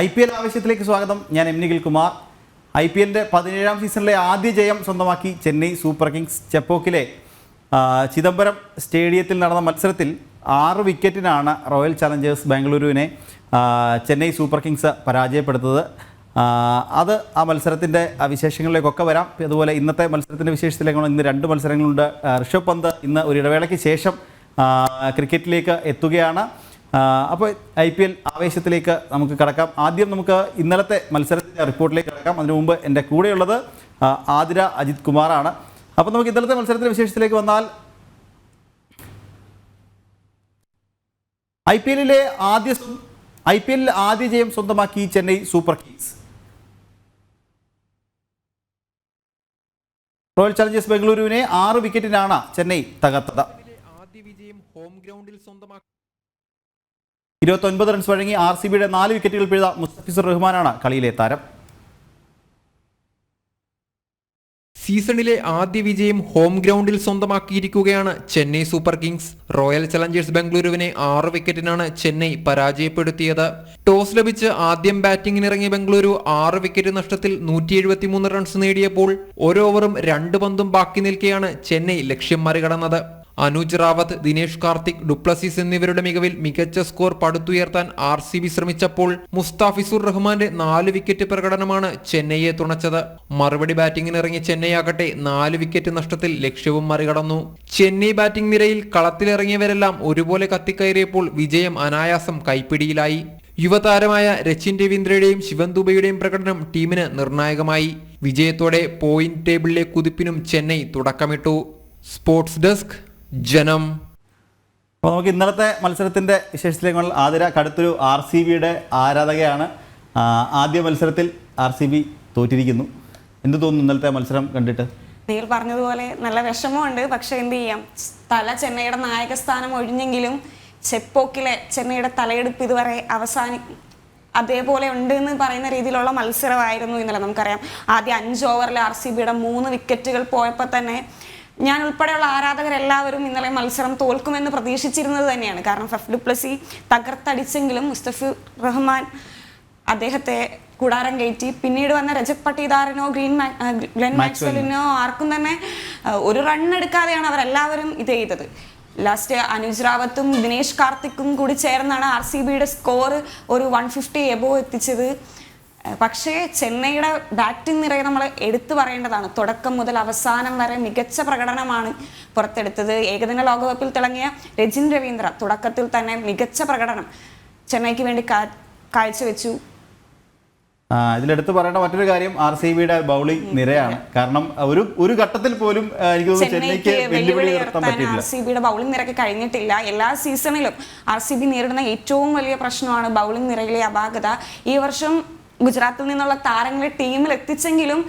I P L ആവശ്യത്തിലേക്ക് സ്വാഗതം. ഞാൻ M Nikhil Kumar. I P എല്ലിന്റെ പതിനേഴാം സീസണിലെ ആദ്യ ജയം സ്വന്തമാക്കി ചെന്നൈ സൂപ്പർ കിങ്സ് ചെപ്പോക്കിലെ ചിദംബരം സ്റ്റേഡിയത്തിൽ നടന്ന മത്സരത്തിൽ ആറ് വിക്കറ്റിനാണ് റോയൽ ചലഞ്ചേഴ്സ് ബാംഗ്ലൂരുവിനെ ചെന്നൈ സൂപ്പർ കിങ്സ് പരാജയപ്പെടുത്തത്. അത് ആ മത്സരത്തിന്റെ വിശേഷങ്ങളിലേക്കൊക്കെ വരാം. അതുപോലെ ഇന്നത്തെ മത്സരത്തിന്റെ വിശേഷത്തിലേക്കാണ് ഇന്ന് രണ്ട് മത്സരങ്ങളുണ്ട്. ഋഷഭ് പന്ത് ഇന്ന് ഒരു ഇടവേളയ്ക്ക് ശേഷം ക്രിക്കറ്റിലേക്ക് എത്തുകയാണ്. അപ്പോൾ ഐ പി എൽ ആവേശത്തിലേക്ക് നമുക്ക് കടക്കാം. ആദ്യം നമുക്ക് ഇന്നലത്തെ മത്സരത്തിന്റെ റിപ്പോർട്ടിലേക്ക് കടക്കാം. അതിനു മുമ്പ് എന്റെ കൂടെയുള്ളത് ആതിര അജിത് കുമാറാണ്. അപ്പോൾ നമുക്ക് ഇന്നലത്തെ മത്സരത്തിന്റെ വിശേഷത്തിലേക്ക് വന്നാൽ ഐ പി എല്ലിലെ ആദ്യ ഐ പി എല്ലിൽ ആദ്യ ജയം സ്വന്തമാക്കി Chennai super kings. Royal challengers ബംഗളൂരുവിനെ ആറ് വിക്കറ്റിനാണ് ചെന്നൈ തകർത്തത്. ആദ്യ വിജയം ഹോം ഗ്രൗണ്ടിൽ സ്വന്തമാക്കി ഇരുപത്തൊൻപത് റൺസ് വഴങ്ങി ആർ സി ബിയുടെ നാല് വിക്കറ്റുകൾ പിഴുത മുസ്തഫിസുർ റഹ്മാനാണ് കളിയിലെ താരം. സീസണിലെ ആദ്യ വിജയം ഹോം ഗ്രൗണ്ടിൽ സ്വന്തമാക്കിയിരിക്കുകയാണ് Chennai super kings. Royal challengers ബംഗളൂരുവിനെ ആറ് വിക്കറ്റിനാണ് ചെന്നൈ പരാജയപ്പെടുത്തിയത്. ടോസ് ലഭിച്ച് ആദ്യം ബാറ്റിംഗിനിറങ്ങിയ ബംഗളൂരു ആറ് വിക്കറ്റ് നഷ്ടത്തിൽ നൂറ്റി എഴുപത്തിമൂന്ന് റൺസ് നേടിയപ്പോൾ ഒരു ഓവറും രണ്ട് പന്തും ബാക്കി നിൽക്കെയാണ് ചെന്നൈ ലക്ഷ്യം മറികടന്നത്. അനുജ് റാവത്ത് ദിനേഷ് കാർത്തിക് ഡുപ്ലസിസ് എന്നിവരുടെ മികവിൽ മികച്ച സ്കോർ പടുത്തുയർത്താൻ ആർ സി ബി ശ്രമിച്ചപ്പോൾ മുസ്താഫിസുർ റഹ്മാന്റെ നാല് വിക്കറ്റ് പ്രകടനമാണ് ചെന്നൈയെ തുണച്ചത്. മറുപടി ബാറ്റിംഗിനിറങ്ങിയ ചെന്നൈ ആകട്ടെ നാല് വിക്കറ്റ് നഷ്ടത്തിൽ ലക്ഷ്യവും മറികടന്നു. ചെന്നൈ ബാറ്റിംഗ് നിരയിൽ കളത്തിലിറങ്ങിയവരെല്ലാം ഒരുപോലെ കത്തിക്കയറിയപ്പോൾ വിജയം അനായാസം കൈപ്പിടിയിലായി. യുവതാരമായ രച്ചിൻ രവീന്ദ്രയുടെയും ശിവൻ ദുബയുടെയും പ്രകടനം ടീമിന് നിർണായകമായി. വിജയത്തോടെ പോയിന്റ് ടേബിളിലെ കുതിപ്പിനും ചെന്നൈ തുടക്കമിട്ടു. സ്പോർട്സ് ഡെസ്ക് ജനം. അപ്പോൾ നമുക്ക് ഇന്നലത്തെ മത്സരത്തിന്റെ വിശേഷത്തിലേക്ക് ആതിര കടുത്തൊരു ആർ സി ബിയുടെ ആരാധകയാണ് ആദ്യ മത്സരത്തിൽ ആർ സി ബി തോറ്റിരിക്കുന്നു. എന്ത് തോന്നുന്നു ഇന്നലത്തെ മത്സരം കണ്ടിട്ട്? നീർ പറഞ്ഞതുപോലെ നല്ല വിഷമമുണ്ട്. പക്ഷെ എന്ത് ചെയ്യാം? തല ചെന്നൈയുടെ നായക സ്ഥാനം ഒഴിഞ്ഞെങ്കിലും ചെപ്പോക്കിലെ ചെന്നൈയുടെ തലയെടുപ്പ് ഇതുവരെ അവസാനി അതേപോലെ ഉണ്ട് എന്ന് പറയുന്ന രീതിയിലുള്ള മത്സരമായിരുന്നു ഇന്നലെ. നമുക്കറിയാം ആദ്യം അഞ്ച് ഓവറിൽ ആർ സി ബിയുടെ മൂന്ന് വിക്കറ്റുകൾ പോയപ്പോൾ തന്നെ ഞാൻ ഉൾപ്പെടെയുള്ള ആരാധകരെല്ലാവരും ഇന്നലെ മത്സരം തോൽക്കുമെന്ന് പ്രതീക്ഷിച്ചിരുന്നത് തന്നെയാണ്. കാരണം ഫഫ് ഡുപ്ലസി തകർത്തടിച്ചെങ്കിലും മുസ്തഫി റഹ്മാൻ അദ്ദേഹത്തെ കൂടാരം കയറ്റി. പിന്നീട് വന്ന രജത് പട്ടീദാറിനോ ഗ്രീൻ ഗ്ലെൻ മാക്സ്വലിനോ ആർക്കും തന്നെ ഒരു റൺ എടുക്കാതെയാണ് അവരെല്ലാവരും ഇത് ചെയ്തത്. ലാസ്റ്റ് അനുജ് റാവത്തും ദിനേശ് കാർത്തിക്കും കൂടി ചേർന്നാണ് ആർ സി ബിയുടെ സ്കോർ ഒരു വൺ ഫിഫ്റ്റി എബോ എത്തിച്ചത്. പക്ഷേ ചെന്നൈയുടെ ബാറ്റിംഗ് നിറയെ നമ്മൾ എടുത്തു പറയേണ്ടതാണ്. തുടക്കം മുതൽ അവസാനം വരെ മികച്ച പ്രകടനമാണ് പുറത്തെടുത്തത്. ഏകദിന ലോകകപ്പിൽ തിളങ്ങിയ രജിൻ രവീന്ദ്ര തുടക്കത്തിൽ തന്നെ മികച്ച പ്രകടനം ചെന്നൈക്ക് വേണ്ടി കാഴ്ചവെച്ചു. ഇതിലെടുത്ത് പറയേണ്ട മറ്റൊരു കാര്യം ആർ സി ബിയുടെ ബൗളിംഗ് നിരയാണ്. കാരണം ഒരു ഒരു ഘട്ടത്തിൽ പോലും എനിക്ക് തോന്നുന്നു ചെന്നൈക്ക് വെല്ലുവിളി ഉയർത്താൻ പറ്റില്ല ആർ സി ബിയുടെ ബൗളിംഗ് നിരക്ക് കഴിഞ്ഞിട്ടില്ല. എല്ലാ സീസണിലും ആർ സി ബി നേരിടുന്ന ഏറ്റവും വലിയ പ്രശ്നമാണ് ബൗളിംഗ് നിരയിലെ അപാകത. ഈ വർഷം ഗുജറാത്തിൽ നിന്നുള്ള താരങ്ങളെ ടീമിൽ എത്തിച്ചെങ്കിലും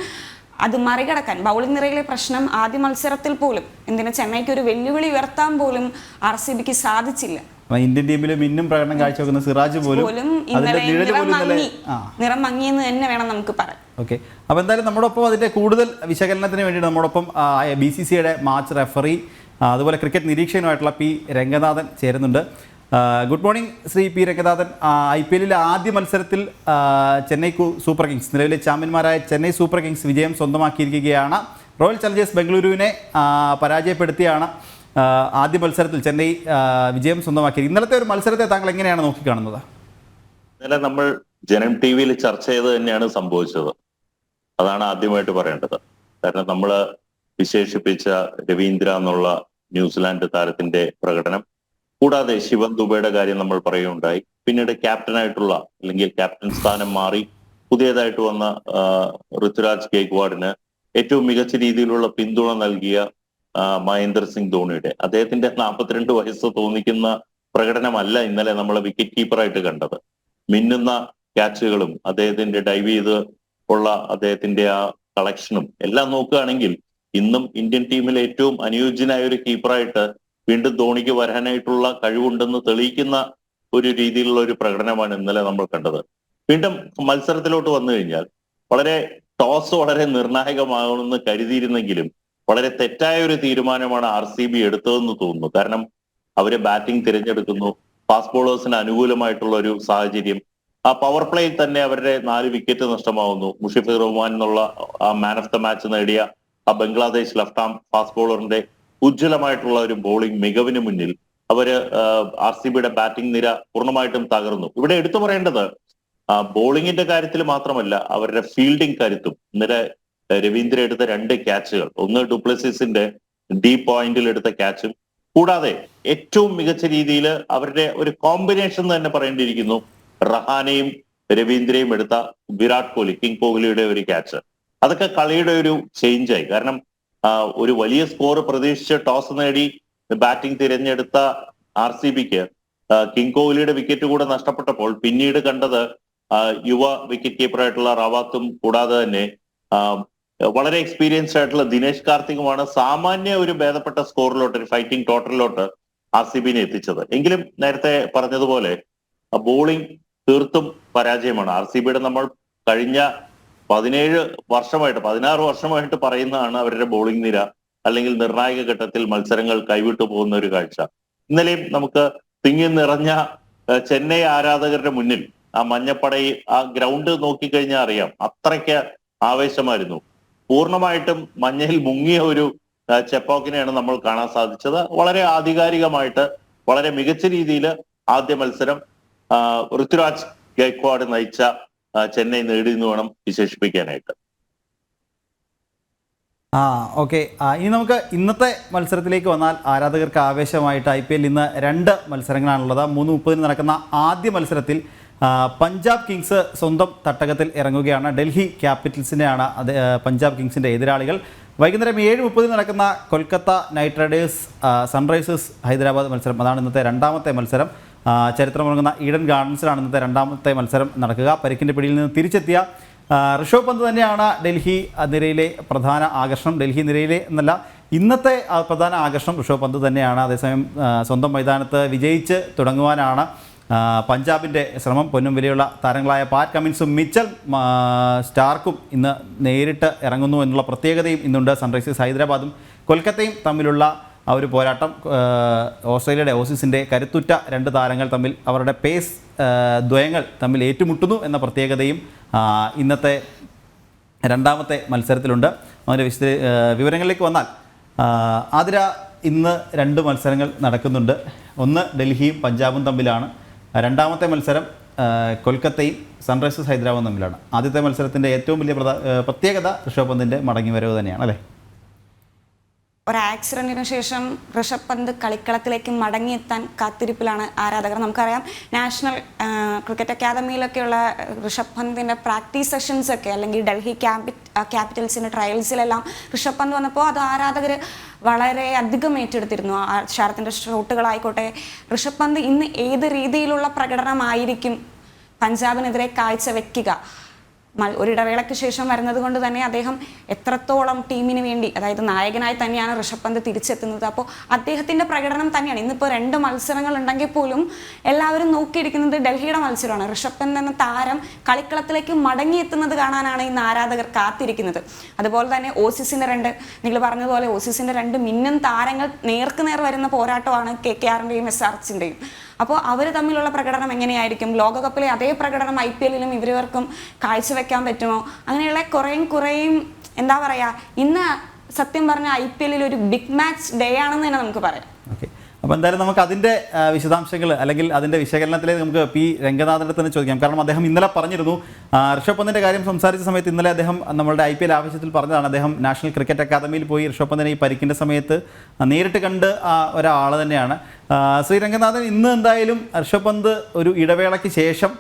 അത് മറികടക്കാൻ ബൗളിംഗ് നിരയിലെ പ്രശ്നം ആദ്യ മത്സരത്തിൽ പോലും എന്തിനാ ചെന്നൈക്ക് ഒരു വെല്ലുവിളി ഉയർത്താൻ പോലും ആർ സി ബിക്ക് സാധിച്ചില്ല. ഇന്ത്യൻ ടീമിൽ മിന്നും പ്രകടനം കാഴ്ചവെക്കുന്ന സിറാജ് പോലും നിറം മങ്ങി എന്ന് മങ്ങിയെന്ന് തന്നെ വേണം നമുക്ക് പറയാം ഓക്കെ. അപ്പോൾ എന്തായാലും നമ്മോടൊപ്പം അതിന്റെ കൂടുതൽ വിശകലനത്തിന് വേണ്ടി നമ്മോടൊപ്പം ബി സി സിയുടെ മാച്ച് റെഫറി അതുപോലെ ക്രിക്കറ്റ് നിരീക്ഷകനുമായിട്ടുള്ള പി രംഗനാഥൻ ചേരുന്നുണ്ട്. Good morning Shri P Ranganathan. I P എല്ലിലെ ആദ്യ മത്സരത്തിൽ ചെന്നൈ സൂപ്പർ കിങ്സ് നിലവിലെ ചാമ്പ്യന്മാരായ ചെന്നൈ സൂപ്പർ കിങ്സ് വിജയം സ്വന്തമാക്കിയിരിക്കുകയാണ്. റോയൽ ചലഞ്ചേഴ്സ് ബംഗളൂരുവിനെ പരാജയപ്പെടുത്തിയാണ് ആദ്യ മത്സരത്തിൽ ചെന്നൈ വിജയം സ്വന്തമാക്കിയത് ഇന്നലത്തെ ഒരു മത്സരത്തെ താങ്കൾ എങ്ങനെയാണ് നോക്കിക്കാണുന്നത്? ഇന്നലെ നമ്മൾ ജനം ടി വിയിൽ ചർച്ച ചെയ്ത് തന്നെയാണ് സംഭവിച്ചത്. അതാണ് ആദ്യമായിട്ട് പറയേണ്ടത്. കാരണം നമ്മൾ വിശേഷിപ്പിച്ച രവീന്ദ്ര എന്നുള്ള ന്യൂസിലാൻഡ് താരത്തിന്റെ പ്രകടനം കൂടാതെ ശിവൻ ദുബൈയുടെ കാര്യം നമ്മൾ പറയുകയുണ്ടായി. പിന്നീട് ക്യാപ്റ്റനായിട്ടുള്ള അല്ലെങ്കിൽ ക്യാപ്റ്റൻ സ്ഥാനം മാറി പുതിയതായിട്ട് വന്ന ഋതുരാജ് ഗേക്വാഡിന് ഏറ്റവും മികച്ച രീതിയിലുള്ള പിന്തുണ നൽകിയ മഹേന്ദർ സിംഗ് ധോണിയുടെ. അദ്ദേഹത്തിന്റെ നാൽപ്പത്തിരണ്ട് വയസ്സ് തോന്നിക്കുന്ന പ്രകടനമല്ല ഇന്നലെ നമ്മൾ വിക്കറ്റ് കീപ്പറായിട്ട് കണ്ടത്. മിന്നുന്ന ക്യാച്ചുകളും അദ്ദേഹത്തിന്റെ ഡൈവ് ചെയ്ത് ഉള്ള അദ്ദേഹത്തിന്റെ ആ കളക്ഷനും എല്ലാം നോക്കുകയാണെങ്കിൽ ഇന്നും ഇന്ത്യൻ ടീമിൽ ഏറ്റവും അനുയോജ്യനായ ഒരു കീപ്പറായിട്ട് വീണ്ടും ധോണിക്ക് വരാനായിട്ടുള്ള കഴിവുണ്ടെന്ന് തെളിയിക്കുന്ന ഒരു രീതിയിലുള്ള ഒരു പ്രകടനമാണ് ഇന്നലെ നമ്മൾ കണ്ടത്. വീണ്ടും മത്സരത്തിലോട്ട് വന്നു കഴിഞ്ഞാൽ വളരെ ടോസ് വളരെ നിർണായകമാകുമെന്ന് കരുതിയിരുന്നെങ്കിലും വളരെ തെറ്റായ ഒരു തീരുമാനമാണ് ആർ സി ബി എടുത്തതെന്ന് തോന്നുന്നു. കാരണം അവർ ബാറ്റിംഗ് തിരഞ്ഞെടുക്കുന്നു. ഫാസ്റ്റ് ബോളേഴ്സിന് അനുകൂലമായിട്ടുള്ള ഒരു സാഹചര്യം. ആ പവർ പ്ലേയിൽ തന്നെ അവരുടെ നാല് വിക്കറ്റ് നഷ്ടമാവുന്നു. മുഷിഫിർ റഹ്മാൻ എന്നുള്ള ആ മാൻ ഓഫ് ദ മാച്ച് നേടിയ ആ ബംഗ്ലാദേശ് ലെഫ്റ്റ് ആം ഫാസ്റ്റ് ബോളറിന്റെ ഉജ്ജ്വലമായിട്ടുള്ള ഒരു ബോളിംഗ് മികവിന് മുന്നിൽ അവർ ആർ സി ബിയുടെ ബാറ്റിംഗ് നിര പൂർണമായിട്ടും തകർന്നു. ഇവിടെ എടുത്തു പറയേണ്ടത് ബോളിങ്ങിന്റെ കാര്യത്തിൽ മാത്രമല്ല അവരുടെ ഫീൽഡിംഗ് കരുത്തും. ഇന്നലെ രവീന്ദ്ര എടുത്ത രണ്ട് ക്യാച്ചുകൾ ഒന്ന് ഡുപ്ലസിസിന്റെ ഡി പോയിന്റിൽ എടുത്ത ക്യാച്ചും കൂടാതെ ഏറ്റവും മികച്ച രീതിയിൽ അവരുടെ ഒരു കോമ്പിനേഷൻ തന്നെ പറയേണ്ടിയിരിക്കുന്നു റഹാനെയും രവീന്ദ്രയും എടുത്ത വിരാട് കോഹ്ലി കിങ് കോഹ്ലിയുടെ ഒരു ക്യാച്ച് അതൊക്കെ കളിയുടെ ഒരു ചേഞ്ചായി കാരണം ഒരു വലിയ സ്കോർ പ്രതീക്ഷിച്ച് ടോസ് നേടി ബാറ്റിംഗ് തിരഞ്ഞെടുത്ത ആർ സി ബിക്ക്. കിങ് കോഹ്ലിയുടെ വിക്കറ്റ് കൂടെ നഷ്ടപ്പെട്ടപ്പോൾ പിന്നീട് കണ്ടത് യുവ വിക്കറ്റ് കീപ്പറായിട്ടുള്ള റവാത്തും കൂടാതെ തന്നെ വളരെ എക്സ്പീരിയൻസ്ഡ് ആയിട്ടുള്ള ദിനേശ് കാർത്തികുമാണ് സാമാന്യ ഒരു ഭേദപ്പെട്ട സ്കോറിലോട്ട് ഒരു ഫൈറ്റിംഗ് ടോട്ടലിലോട്ട് ആർ സി ബിനെ എത്തിച്ചത്. എങ്കിലും നേരത്തെ പറഞ്ഞതുപോലെ ബോളിംഗ് തീർത്തും പരാജയമാണ്. ആർ സി ബിയുടെ നമ്മൾ കഴിഞ്ഞ പതിനേഴ് വർഷമായിട്ട് പതിനാറ് വർഷമായിട്ട് പറയുന്നതാണ് അവരുടെ ബോളിംഗ് നിര അല്ലെങ്കിൽ നിർണായക ഘട്ടത്തിൽ മത്സരങ്ങൾ കൈവിട്ടു പോകുന്ന ഒരു കാഴ്ച. ഇന്നലെയും നമുക്ക് തിങ്ങി നിറഞ്ഞ ചെന്നൈ ആരാധകരുടെ മുന്നിൽ ആ മഞ്ഞപ്പടയിൽ ആ ഗ്രൗണ്ട് നോക്കിക്കഴിഞ്ഞാൽ അറിയാം അത്രയ്ക്ക് ആവേശമായിരുന്നു. പൂർണമായിട്ടും മഞ്ഞയിൽ മുങ്ങിയ ഒരു ചെപ്പോക്കിനെയാണ് നമ്മൾ കാണാൻ സാധിച്ചത്. വളരെ ആധികാരികമായിട്ട് വളരെ മികച്ച രീതിയിൽ ആദ്യ മത്സരം ഋതുരാജ് ഗൈക്വാഡ് നയിച്ച ചെന്നൈ നേടി എന്ന് വേണം വിശേഷിപ്പിക്കാനായിട്ട്. ആ ഓക്കെ. ഇനി നമുക്ക് ഇന്നത്തെ മത്സരത്തിലേക്ക് വന്നാൽ ആരാധകർക്ക് ആവേശമായിട്ട് ഐ പി എൽ ഇന്ന് രണ്ട് മത്സരങ്ങളാണുള്ളത്. മൂന്ന് മുപ്പതിന് നടക്കുന്ന ആദ്യ മത്സരത്തിൽ പഞ്ചാബ് കിങ്സ് സ്വന്തം തട്ടകത്തിൽ ഇറങ്ങുകയാണ്. ഡൽഹി ക്യാപിറ്റൽസിനെയാണ് അത് പഞ്ചാബ് കിങ്സിന്റെ എതിരാളികൾ. വൈകുന്നേരം ഏഴ് മുപ്പതിന് നടക്കുന്ന Kolkata knight riders sunrisers Hyderabad മത്സരം. അതാണ് ഇന്നത്തെ രണ്ടാമത്തെ മത്സരം. ചരിത്രമുറങ്ങുന്ന ഈഡൻ ഗാർഡൻസിലാണ് ഇന്നത്തെ രണ്ടാമത്തെ മത്സരം നടക്കുക. പരിക്കിന്റെ പിടിയിൽ നിന്ന് തിരിച്ചെത്തിയ ഋഷഭ് പന്ത് തന്നെയാണ് ഡൽഹി നിരയിലെ പ്രധാന ആകർഷണം. ഡൽഹി നിരയിലെ എന്നല്ല ഇന്നത്തെ പ്രധാന ആകർഷണം ഋഷഭ് പന്ത് തന്നെയാണ്. അതേസമയം സ്വന്തം മൈതാനത്ത് വിജയിച്ച് തുടങ്ങുവാനാണ് പഞ്ചാബിന്റെ ശ്രമം. പൊന്നും വിലയുള്ള താരങ്ങളായ പാറ്റ് കമിൻസും മിച്ചൽ സ്റ്റാർക്കും ഇന്ന് നേരിട്ട് ഇറങ്ങുന്നു എന്നുള്ള പ്രത്യേകതയും ഇന്നുണ്ട്. സൺറൈസേഴ്സ് ഹൈദരാബാദും കൊൽക്കത്തയും തമ്മിലുള്ള ആ ഒരു പോരാട്ടം ഓസ്ട്രേലിയയുടെ ഓസീസിന്റെ കരുത്തുറ്റ രണ്ട് താരങ്ങൾ തമ്മിൽ അവരുടെ പേസ് ദ്വയങ്ങൾ തമ്മിൽ ഏറ്റുമുട്ടുന്നു എന്ന പ്രത്യേകതയും ഇന്നത്തെ രണ്ടാമത്തെ മത്സരത്തിലുണ്ട്. അതിന്റെ വിശദ വിവരങ്ങളിലേക്ക് വന്നാൽ ആതിര ഇന്ന് രണ്ട് മത്സരങ്ങൾ നടക്കുന്നുണ്ട്. ഒന്ന് ഡൽഹിയും പഞ്ചാബും തമ്മിലാണ്. രണ്ടാമത്തെ മത്സരം കൊൽക്കത്തയും സൺറൈസേഴ്സ് ഹൈദരാബാദും തമ്മിലാണ്. ആദ്യത്തെ മത്സരത്തിന്റെ ഏറ്റവും വലിയ പ്രത്യേകത ഋഷഭ് പന്തിന്റെ മടങ്ങി വരവ് തന്നെയാണ് അല്ലേ? ഒരു ആക്സിഡന്റിന് ശേഷം ഋഷഭ് പന്ത് കളിക്കളത്തിലേക്ക് മടങ്ങിയെത്താൻ കാത്തിരിപ്പിലാണ് ആരാധകർ. നമുക്കറിയാം നാഷണൽ ക്രിക്കറ്റ് അക്കാദമിയിലൊക്കെയുള്ള ഋഷഭ് പന്തിന്റെ പ്രാക്ടീസ് സെഷൻസ് ഒക്കെ അല്ലെങ്കിൽ ഡൽഹി ക്യാപി ക്യാപിറ്റൽസിന്റെ ട്രയൽസിലെല്ലാം ഋഷഭ് പന്ത് വന്നപ്പോൾ അത് ആരാധകർ വളരെ അധികം ഏറ്റെടുത്തിരുന്നു. ശരത്തിന്റെ ഷോട്ടുകളായിക്കോട്ടെ ഋഷഭ് പന്ത് ഇന്ന് ഏത് രീതിയിലുള്ള പ്രകടനമായിരിക്കും പഞ്ചാബിനെതിരെ കാഴ്ചവെക്കുക? മൽ- ഒരിടവേളയ്ക്ക് ശേഷം വരുന്നത് കൊണ്ട് തന്നെ അദ്ദേഹം എത്രത്തോളം ടീമിന് വേണ്ടി അതായത് നായകനായി തന്നെയാണ് ഋഷഭ് പന്ത് തിരിച്ചെത്തുന്നത്. അപ്പോൾ അദ്ദേഹത്തിന്റെ പ്രകടനം തന്നെയാണ്. ഇന്നിപ്പോൾ രണ്ട് മത്സരങ്ങൾ ഉണ്ടെങ്കിൽ പോലും എല്ലാവരും നോക്കിയിരിക്കുന്നത് ഡൽഹിയുടെ മത്സരമാണ്. ഋഷഭ് പന്ത് എന്ന താരം കളിക്കളത്തിലേക്ക് മടങ്ങിയെത്തുന്നത് കാണാനാണ് ഇന്ന് ആരാധകർ കാത്തിരിക്കുന്നത്. അതുപോലെ തന്നെ ഓസീസിന്റെ രണ്ട് നിങ്ങൾ പറഞ്ഞതുപോലെ ഓസീസിന്റെ രണ്ട് മിന്നും താരങ്ങൾ നേർക്കുനേർ വരുന്ന പോരാട്ടമാണ് കെ കെ ആറിന്റെയും എസ് ആർച്ചിന്റെയും അപ്പോൾ അവർ തമ്മിലുള്ള പ്രകടനം എങ്ങനെയായിരിക്കും? ലോകകപ്പിലെ അതേ പ്രകടനം ഐ പി എല്ലിലും ഇവർക്കും കാഴ്ചവെക്കാൻ പറ്റുമോ? അങ്ങനെയുള്ള കുറേയും കുറേയും എന്താ പറയുക ഇന്ന് സത്യം പറഞ്ഞ ഐ പി എല്ലിൽ ഒരു ബിഗ് മാച്ച് ഡേ ആണെന്ന് തന്നെ നമുക്ക് പറയാം. അപ്പോൾ എന്തായാലും നമുക്ക് അതിന്റെ വിശദാംശങ്ങൾ അല്ലെങ്കിൽ അതിന്റെ വിശകലനത്തിലേക്ക് നമുക്ക് പി രംഗനാഥന്റെ തന്നെ ചോദിക്കാം. കാരണം അദ്ദേഹം ഇന്നലെ പറഞ്ഞിരുന്നു ഋഷഭ് പന്തിന്റെ കാര്യം സംസാരിച്ച സമയത്ത് ഇന്നലെ അദ്ദേഹം നമ്മളുടെ ഐ പി എൽ ആവശ്യത്തിൽ പറഞ്ഞതാണ്. അദ്ദേഹം നാഷണൽ ക്രിക്കറ്റ് അക്കാദമിയിൽ പോയി ഋഷഭ് പന്തിനെ ഈ പരിക്കിന്റെ സമയത്ത് നേരിട്ട് കണ്ട് ഒരാൾ തന്നെയാണ്. ശ്രീ രംഗനാഥൻ ഇന്ന് എന്തായാലും ഋഷഭ് പന്ത് ഒരു ഇടവേളയ്ക്ക് ശേഷം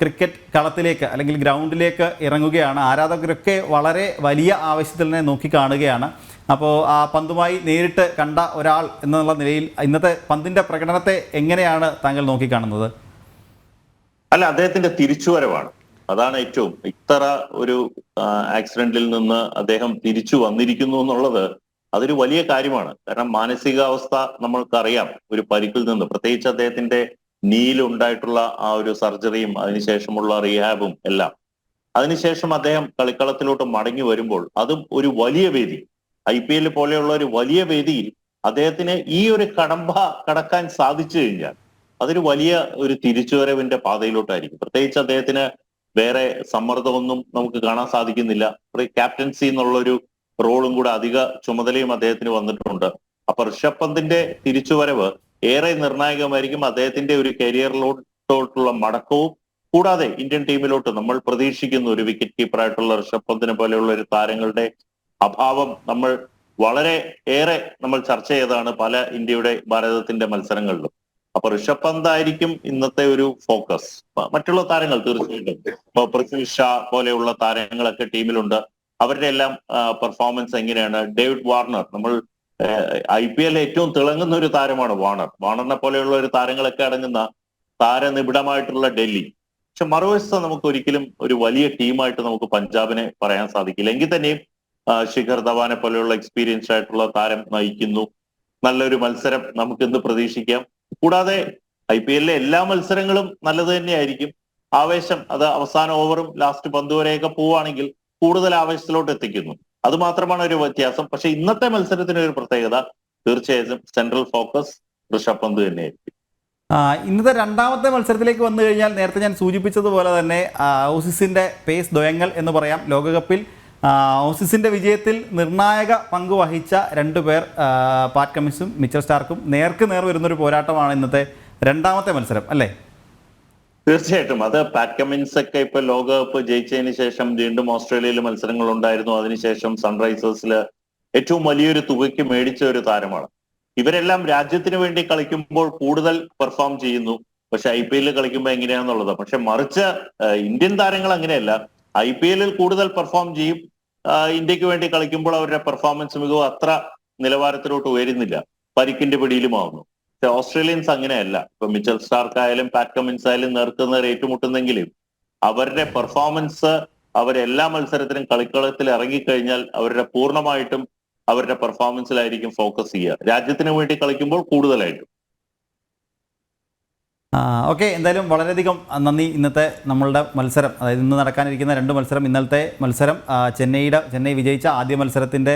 ക്രിക്കറ്റ് കളത്തിലേക്ക് അല്ലെങ്കിൽ ഗ്രൗണ്ടിലേക്ക് ഇറങ്ങുകയാണ്. ആരാധകരൊക്കെ വളരെ വലിയ ആവശ്യത്തിൽ തന്നെ നോക്കിക്കാണുകയാണ് അപ്പോൾ ആ പന്തുമായി നേരിട്ട് കണ്ട ഒരാൾ എന്നുള്ള നിലയിൽ ഇന്നത്തെ പന്തിന്റെ പ്രകടനത്തെ എങ്ങനെയാണ് താങ്കൾ നോക്കിക്കാണുന്നത്? അല്ല അദ്ദേഹത്തിന്റെ തിരിച്ചുവരവാണ്. അതാണ് ഏറ്റവും ഇത്ര ഒരു ആക്സിഡന്റിൽ നിന്ന് അദ്ദേഹം തിരിച്ചു വന്നിരിക്കുന്നു എന്നുള്ളത് അതൊരു വലിയ കാര്യമാണ്. കാരണം മാനസികാവസ്ഥ നമ്മൾക്കറിയാം ഒരു പരിക്കിൽ നിന്ന്. പ്രത്യേകിച്ച് അദ്ദേഹത്തിന്റെ നീലുണ്ടായിട്ടുള്ള ആ ഒരു സർജറിയും അതിനുശേഷമുള്ള റീഹാബും എല്ലാം. അതിനുശേഷം അദ്ദേഹം കളിക്കളത്തിലോട്ട് മടങ്ങി വരുമ്പോൾ അതും ഒരു വലിയ വേദി. ഐ പി എൽ പോലെയുള്ള ഒരു വലിയ വേദിയിൽ അദ്ദേഹത്തിന് ഈ ഒരു കടമ്പ കടക്കാൻ സാധിച്ചു കഴിഞ്ഞാൽ അതൊരു വലിയ ഒരു തിരിച്ചുവരവിന്റെ പാതയിലോട്ടായിരിക്കും. പ്രത്യേകിച്ച് അദ്ദേഹത്തിന് വേറെ സമ്മർദ്ദമൊന്നും നമുക്ക് കാണാൻ സാധിക്കുന്നില്ല. ക്യാപ്റ്റൻസി എന്നുള്ളൊരു റോളും കൂടെ അധിക ചുമതലയും അദ്ദേഹത്തിന് വന്നിട്ടുണ്ട്. അപ്പൊ ഋഷഭ് പന്തിന്റെ തിരിച്ചുവരവ് ഏറെ നിർണായകമായിരിക്കും അദ്ദേഹത്തിന്റെ ഒരു കരിയറിലോട്ടോട്ടുള്ള മടക്കവും. കൂടാതെ ഇന്ത്യൻ ടീമിലോട്ട് നമ്മൾ പ്രതീക്ഷിക്കുന്ന ഒരു വിക്കറ്റ് കീപ്പറായിട്ടുള്ള ഋഷഭ് പന്തിനെ പോലെയുള്ള ഒരു താരങ്ങളുടെ അഭാവം നമ്മൾ വളരെ ഏറെ നമ്മൾ ചർച്ച ചെയ്തതാണ് പല ഇന്ത്യയുടെ ഭാരതത്തിന്റെ മത്സരങ്ങളിലും. അപ്പൊ ഋഷഭ് പന്ത് ആയിരിക്കും ഇന്നത്തെ ഒരു ഫോക്കസ്. മറ്റുള്ള താരങ്ങൾ തീർച്ചയായിട്ടും. ഇപ്പൊ പൃഥ്വി ഷാ പോലെയുള്ള താരങ്ങളൊക്കെ ടീമിലുണ്ട്. അവരുടെ എല്ലാം പെർഫോമൻസ് എങ്ങനെയാണ്? David Warner. നമ്മൾ ഐ പി എൽ ഏറ്റവും തിളങ്ങുന്ന ഒരു താരമാണ് വാർണർ. വാർണറിനെ പോലെയുള്ള ഒരു താരങ്ങളൊക്കെ അടങ്ങുന്ന താരനിബിഡമായിട്ടുള്ള ഡൽഹി. പക്ഷെ മറുവശത്ത് നമുക്ക് ഒരിക്കലും ഒരു വലിയ ടീമായിട്ട് നമുക്ക് പഞ്ചാബിനെ പറയാൻ സാധിക്കില്ല. എങ്കിൽ തന്നെയും ശിഖർ ധവാനെ പോലെയുള്ള എക്സ്പീരിയൻസ് ആയിട്ടുള്ള താരം നയിക്കുന്നു. നല്ലൊരു മത്സരം നമുക്ക് ഇന്ന് പ്രതീക്ഷിക്കാം? കൂടാതെ ഐ പി എല്ലിലെ എല്ലാ മത്സരങ്ങളും നല്ലത് തന്നെയായിരിക്കും. ആവേശം അത് അവസാന ഓവറും ലാസ്റ്റ് പന്ത് വരെയൊക്കെ പോവുകയാണെങ്കിൽ കൂടുതൽ ആവേശത്തിലോട്ട് എത്തിക്കുന്നു. അത് മാത്രമാണ് ഒരു വ്യത്യാസം. പക്ഷെ ഇന്നത്തെ മത്സരത്തിന് ഒരു പ്രത്യേകത തീർച്ചയായും സെൻട്രൽ ഫോക്കസ് ഋഷഭ് പന്ത് തന്നെയായിരിക്കും. ഇന്നത്തെ രണ്ടാമത്തെ മത്സരത്തിലേക്ക് വന്നു കഴിഞ്ഞാൽ നേരത്തെ ഞാൻ സൂചിപ്പിച്ചതുപോലെ തന്നെ ഓസിസിന്റെ പേസ് ദ്വയങ്ങൾ എന്ന് പറയാം ലോകകപ്പിൽ ആ, ഓസീസിന്റെ വിജയത്തിൽ നിർണായക പങ്ക് വഹിച്ച രണ്ടു പേർ പാറ്റ് കമ്മിൻസും മിച്ചൽ സ്റ്റാർക്കും നേർക്ക് നേർ വരുന്നൊരു പോരാട്ടമാണ് ഇന്നത്തെ രണ്ടാമത്തെ മത്സരം അല്ലേ? തീർച്ചയായിട്ടും. അത് പാറ്റ് കമിൻസ് ഒക്കെ ഇപ്പൊ ലോകകപ്പ് ജയിച്ചതിന് ശേഷം വീണ്ടും ഓസ്ട്രേലിയയിൽ മത്സരങ്ങൾ ഉണ്ടായിരുന്നു. അതിനുശേഷം സൺറൈസേഴ്സിൽ ഏറ്റവും വലിയൊരു തുകയ്ക്ക് മേടിച്ച ഒരു താരമാണ്. ഇവരെല്ലാം രാജ്യത്തിന് വേണ്ടി കളിക്കുമ്പോൾ കൂടുതൽ പെർഫോം ചെയ്യുന്നു. പക്ഷെ ഐ പി എല്ലിൽ കളിക്കുമ്പോൾ എങ്ങനെയാണെന്നുള്ളത് പക്ഷെ മറിച്ച് ഇന്ത്യൻ താരങ്ങൾ അങ്ങനെയല്ല. ഐ പി എല്ലിൽ കൂടുതൽ പെർഫോം ചെയ്യും. ഇന്ത്യയ്ക്ക് വേണ്ടി കളിക്കുമ്പോൾ അവരുടെ പെർഫോമൻസ് മികവ് അത്ര നിലവാരത്തിലോട്ട് ഉയരുന്നില്ല. പരിക്കിന്റെ പിടിയിലുമാവുന്നു പക്ഷെ ഓസ്ട്രേലിയൻസ് അങ്ങനെയല്ല. ഇപ്പൊ മിച്ചൽ സ്റ്റാർക്ക് ആയാലും പാറ്റ് കമിൻസ് ആയാലും നേർക്കുന്നവർ ഏറ്റുമുട്ടുന്നെങ്കിലും അവരുടെ പെർഫോമൻസ് അവരെല്ലാ മത്സരത്തിനും കളിക്കളത്തിൽ ഇറങ്ങിക്കഴിഞ്ഞാൽ അവരുടെ പൂർണമായിട്ടും അവരുടെ പെർഫോമൻസിലായിരിക്കും ഫോക്കസ് ചെയ്യുക. രാജ്യത്തിന് വേണ്ടി കളിക്കുമ്പോൾ കൂടുതലായിട്ടും. ഓക്കെ എന്തായാലും വളരെയധികം നന്ദി ഇന്നത്തെ നമ്മളുടെ മത്സരം. അതായത് ഇന്ന് നടക്കാനിരിക്കുന്ന രണ്ട് മത്സരം. ഇന്നലത്തെ മത്സരം ചെന്നൈയുടെ ചെന്നൈ വിജയിച്ച ആദ്യ മത്സരത്തിന്റെ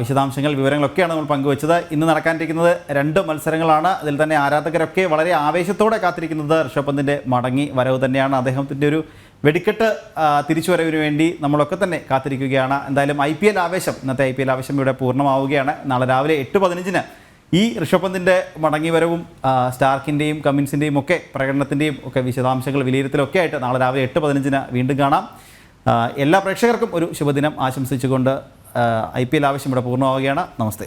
വിശദാംശങ്ങൾ വിവരങ്ങളൊക്കെയാണ് നമ്മൾ പങ്കുവച്ചത്. ഇന്ന് നടക്കാനിരിക്കുന്നത് രണ്ട് മത്സരങ്ങളാണ്. അതിൽ തന്നെ ആരാധകരൊക്കെ വളരെ ആവേശത്തോടെ കാത്തിരിക്കുന്നത് ഋഷഭ് പന്തിന്റെ മടങ്ങി വരവ് തന്നെയാണ്. അദ്ദേഹത്തിന്റെ ഒരു വെടിക്കെട്ട് തിരിച്ചു തിരിച്ചുവരവിന് വേണ്ടി നമ്മളൊക്കെ തന്നെ കാത്തിരിക്കുകയാണ്. എന്തായാലും ഐ ആവേശം ഇന്നത്തെ ഐ ആവേശം ഇവിടെ പൂർണമാവുകയാണ്. നാളെ രാവിലെ എട്ട് പതിനഞ്ചിന് ഈ ഋഷഭ് പന്തിന്റെ മടങ്ങിവരവും സ്റ്റാർക്കിന്റെയും കമ്മിൻസിന്റെയും ഒക്കെ പ്രകടനത്തിന്റെയും ഒക്കെ വിശദാംശങ്ങൾ വിലയിരുത്തലൊക്കെ ആയിട്ട് നാളെ രാവിലെ എട്ട് പതിനഞ്ചിന് വീണ്ടും കാണാം. എല്ലാ പ്രേക്ഷകർക്കും ഒരു ശുഭദിനം ആശംസിച്ചുകൊണ്ട് ഐ പി എൽ ആവശ്യം ഇവിടെ പൂർണമാവുകയാണ്. നമസ്തേ.